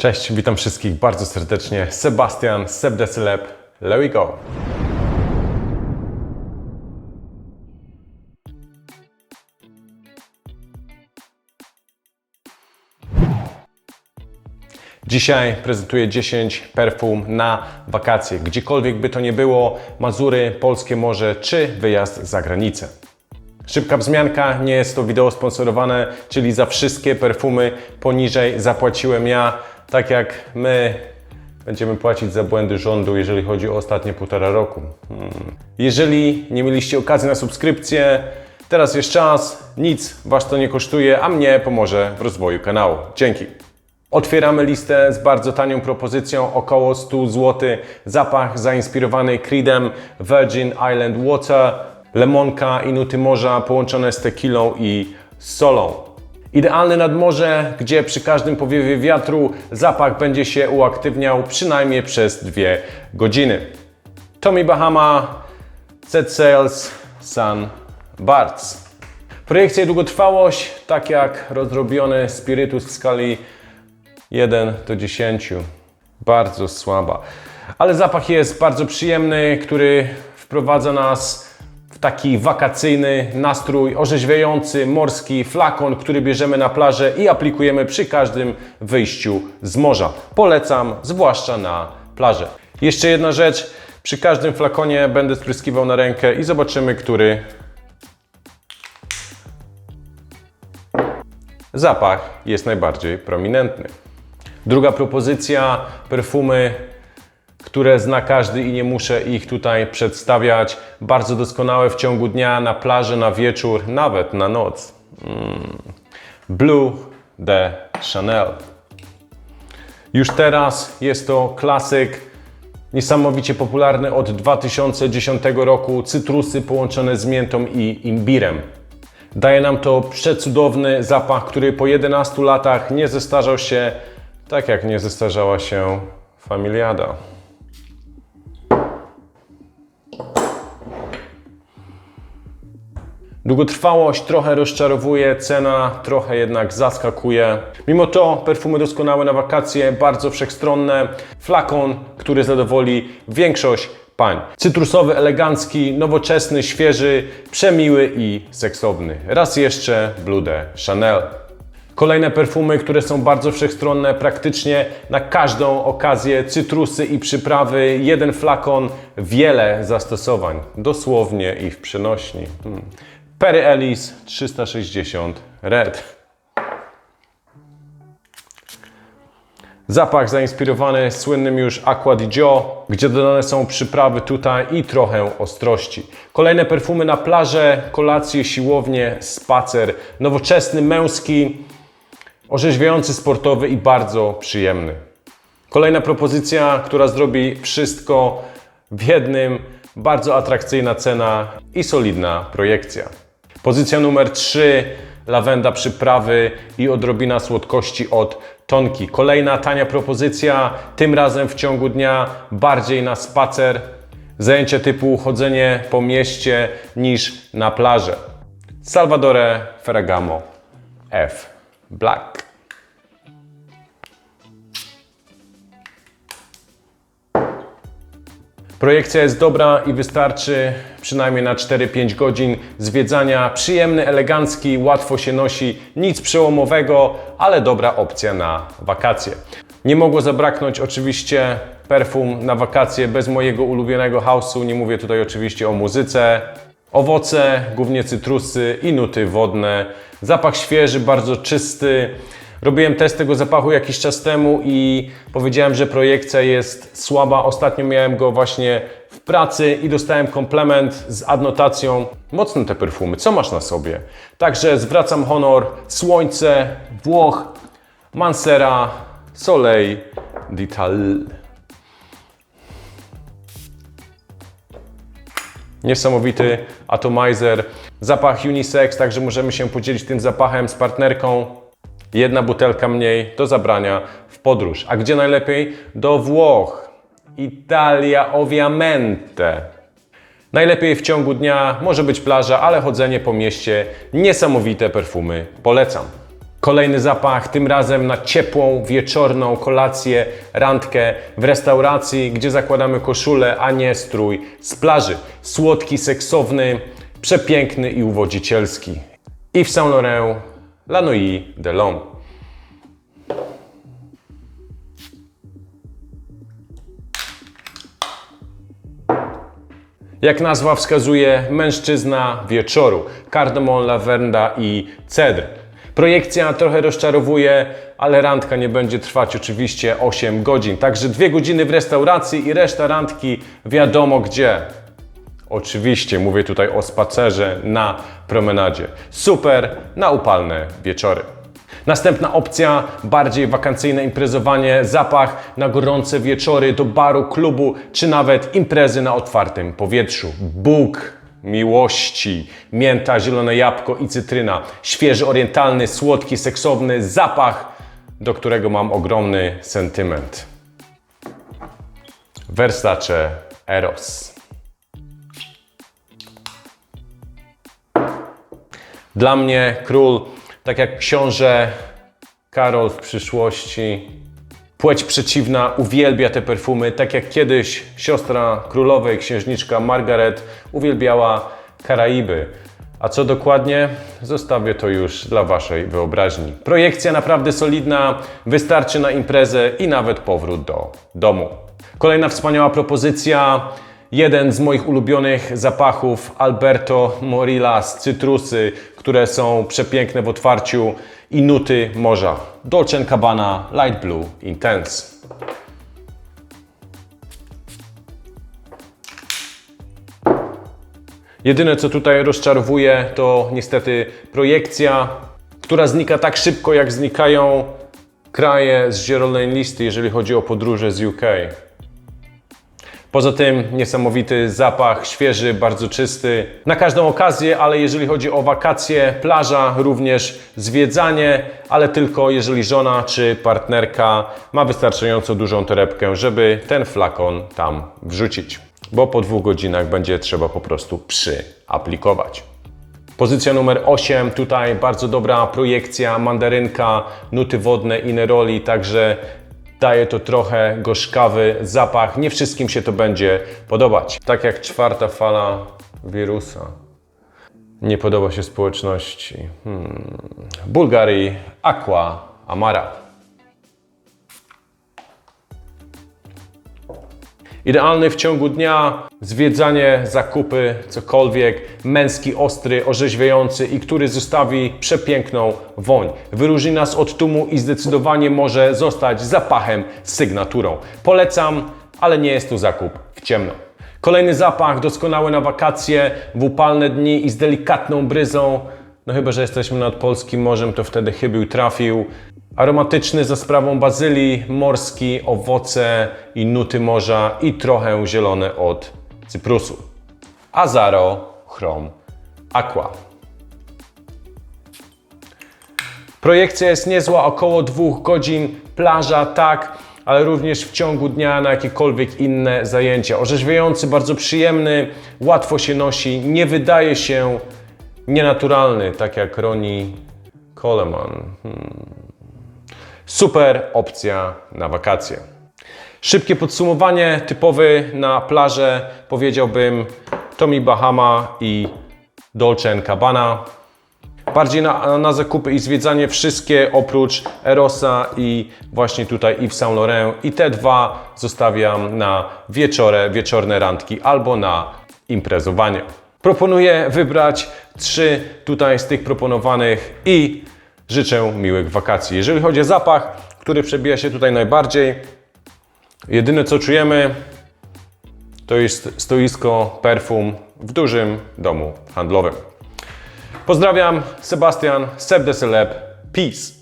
Cześć, witam wszystkich bardzo serdecznie. Sebastian, Seb the we go. Dzisiaj prezentuję 10 perfum na wakacje. Gdziekolwiek by to nie było, Mazury, Polskie Morze czy wyjazd za granicę. Szybka wzmianka, nie jest to wideo sponsorowane, czyli za wszystkie perfumy poniżej zapłaciłem ja, tak jak my będziemy płacić za błędy rządu, jeżeli chodzi o ostatnie półtora roku. Hmm. Jeżeli nie mieliście okazji na subskrypcję, teraz jest czas, nic Was to nie kosztuje, a mnie pomoże w rozwoju kanału. Dzięki. Otwieramy listę z bardzo tanią propozycją, około 100 zł. Zapach zainspirowany Creedem, Virgin Island Water, lemonka i nuty morza połączone z tequilą i solą. Idealny nad morze, gdzie przy każdym powiewie wiatru zapach będzie się uaktywniał przynajmniej przez dwie godziny. Tommy Bahama, Set Sails, Sun Barts. Projekcja i długotrwałość, tak jak rozrobiony spirytus w skali 1 do 10. Bardzo słaba. Ale zapach jest bardzo przyjemny, który wprowadza nas taki wakacyjny nastrój, orzeźwiający, morski flakon, który bierzemy na plażę i aplikujemy przy każdym wyjściu z morza. Polecam, zwłaszcza na plażę. Jeszcze jedna rzecz. Przy każdym flakonie będę spryskiwał na rękę i zobaczymy, który zapach jest najbardziej prominentny. Druga propozycja, perfumy, które zna każdy i nie muszę ich tutaj przedstawiać. Bardzo doskonałe w ciągu dnia, na plaży, na wieczór, nawet na noc. Mm. Blue de Chanel. Już teraz jest to klasyk, niesamowicie popularny od 2010 roku. Cytrusy połączone z miętą i imbirem. Daje nam to przecudowny zapach, który po 11 latach nie zestarzał się tak jak nie zestarzała się familiada. Długotrwałość trochę rozczarowuje, cena trochę jednak zaskakuje. Mimo to perfumy doskonałe na wakacje, bardzo wszechstronne. Flakon, który zadowoli większość pań. Cytrusowy, elegancki, nowoczesny, świeży, przemiły i seksowny. Raz jeszcze Blue de Chanel. Kolejne perfumy, które są bardzo wszechstronne, praktycznie na każdą okazję, cytrusy i przyprawy, jeden flakon, wiele zastosowań, dosłownie i w przenośni. Hmm. Perry Ellis 360 Red. Zapach zainspirowany słynnym już Aqua di Gio, gdzie dodane są przyprawy tutaj i trochę ostrości. Kolejne perfumy na plażę, kolacje, siłownie, spacer, nowoczesny, męski, orzeźwiający, sportowy i bardzo przyjemny. Kolejna propozycja, która zrobi wszystko w jednym, bardzo atrakcyjna cena i solidna projekcja. Pozycja numer 3, lawenda przyprawy i odrobina słodkości od tonki. Kolejna tania propozycja, tym razem w ciągu dnia, bardziej na spacer. Zajęcie typu chodzenie po mieście niż na plażę. Salvadore Ferragamo F. Black. Projekcja jest dobra i wystarczy przynajmniej na 4-5 godzin zwiedzania. Przyjemny, elegancki, łatwo się nosi, nic przełomowego, ale dobra opcja na wakacje. Nie mogło zabraknąć oczywiście perfum na wakacje bez mojego ulubionego house'u. Nie mówię tutaj oczywiście o muzyce. Owoce, głównie cytrusy i nuty wodne. Zapach świeży, bardzo czysty. Robiłem test tego zapachu jakiś czas temu i powiedziałem, że projekcja jest słaba. Ostatnio miałem go właśnie w pracy i dostałem komplement z adnotacją. Mocne te perfumy, co masz na sobie? Także zwracam honor. Słońce, Włoch, Mansera, Soleil, d'Ital. Niesamowity atomizer. Zapach unisex, także możemy się podzielić tym zapachem z partnerką. Jedna butelka mniej do zabrania w podróż. A gdzie najlepiej? Do Włoch. Italia ovviamente. Najlepiej w ciągu dnia, może być plaża, ale chodzenie po mieście, niesamowite perfumy, polecam. Kolejny zapach, tym razem na ciepłą, wieczorną kolację, randkę w restauracji, gdzie zakładamy koszulę, a nie strój z plaży. Słodki, seksowny, przepiękny i uwodzicielski. Yves Saint Laurent, La de l'Homme. Jak nazwa wskazuje, mężczyzna wieczoru, kardamon, lawenda i cedr. Projekcja trochę rozczarowuje, ale randka nie będzie trwać oczywiście 8 godzin. Także dwie godziny w restauracji i reszta randki wiadomo gdzie. Oczywiście mówię tutaj o spacerze na promenadzie. Super na upalne wieczory. Następna opcja, bardziej wakacyjne imprezowanie, zapach na gorące wieczory do baru, klubu, czy nawet imprezy na otwartym powietrzu. Bóg miłości, mięta, zielone jabłko i cytryna. Świeży, orientalny, słodki, seksowny zapach, do którego mam ogromny sentyment. Versace Eros. Dla mnie król, tak jak książę Karol w przyszłości, płeć przeciwna uwielbia te perfumy, tak jak kiedyś siostra królowej, księżniczka Margaret uwielbiała Karaiby. A co dokładnie? Zostawię to już dla Waszej wyobraźni. Projekcja naprawdę solidna, wystarczy na imprezę i nawet powrót do domu. Kolejna wspaniała propozycja. Jeden z moich ulubionych zapachów Alberto Morilla z cytrusy, które są przepiękne w otwarciu i nuty morza. Dolce Cabana Light Blue Intense. Jedyne co tutaj rozczarowuje to niestety projekcja, która znika tak szybko jak znikają kraje z zielonej listy, jeżeli chodzi o podróże z UK. Poza tym niesamowity zapach, świeży, bardzo czysty. Na każdą okazję, ale jeżeli chodzi o wakacje, plaża, również zwiedzanie, ale tylko jeżeli żona czy partnerka ma wystarczająco dużą torebkę, żeby ten flakon tam wrzucić. Bo po dwóch godzinach będzie trzeba po prostu przyaplikować. Pozycja numer 8, tutaj bardzo dobra projekcja, mandarynka, nuty wodne i neroli, także daje to trochę gorzkawy zapach. Nie wszystkim się to będzie podobać. Tak jak czwarta fala wirusa. Nie podoba się społeczności. Hmm. Bułgarii Aqua Amara. Idealny w ciągu dnia, zwiedzanie, zakupy, cokolwiek, męski, ostry, orzeźwiający i który zostawi przepiękną woń. Wyróżni nas od tłumu i zdecydowanie może zostać zapachem sygnaturą. Polecam, ale nie jest to zakup w ciemno. Kolejny zapach, doskonały na wakacje, w upalne dni i z delikatną bryzą. No chyba, że jesteśmy nad polskim morzem, to wtedy chybił trafił. Aromatyczny za sprawą bazylii, morski, owoce i nuty morza i trochę zielone od cyprusu. Azaro Chrom Aqua. Projekcja jest niezła, około dwóch godzin, plaża tak, ale również w ciągu dnia na jakiekolwiek inne zajęcia. Orzeźwiający, bardzo przyjemny, łatwo się nosi, nie wydaje się nienaturalny, tak jak Roni Coleman. Hmm. Super opcja na wakacje. Szybkie podsumowanie, typowy na plażę, powiedziałbym Tommy Bahama i Dolce Cabana. Bardziej na, na zakupy i zwiedzanie wszystkie oprócz Erosa i właśnie tutaj Yves Saint Laurent. I te dwa zostawiam na wieczorę, wieczorne randki albo na imprezowanie. Proponuję wybrać trzy tutaj z tych proponowanych i życzę miłych wakacji. Jeżeli chodzi o zapach, który przebija się tutaj najbardziej, jedyne co czujemy to jest stoisko perfum w dużym domu handlowym. Pozdrawiam, Sebastian, Seb de Celeb, peace.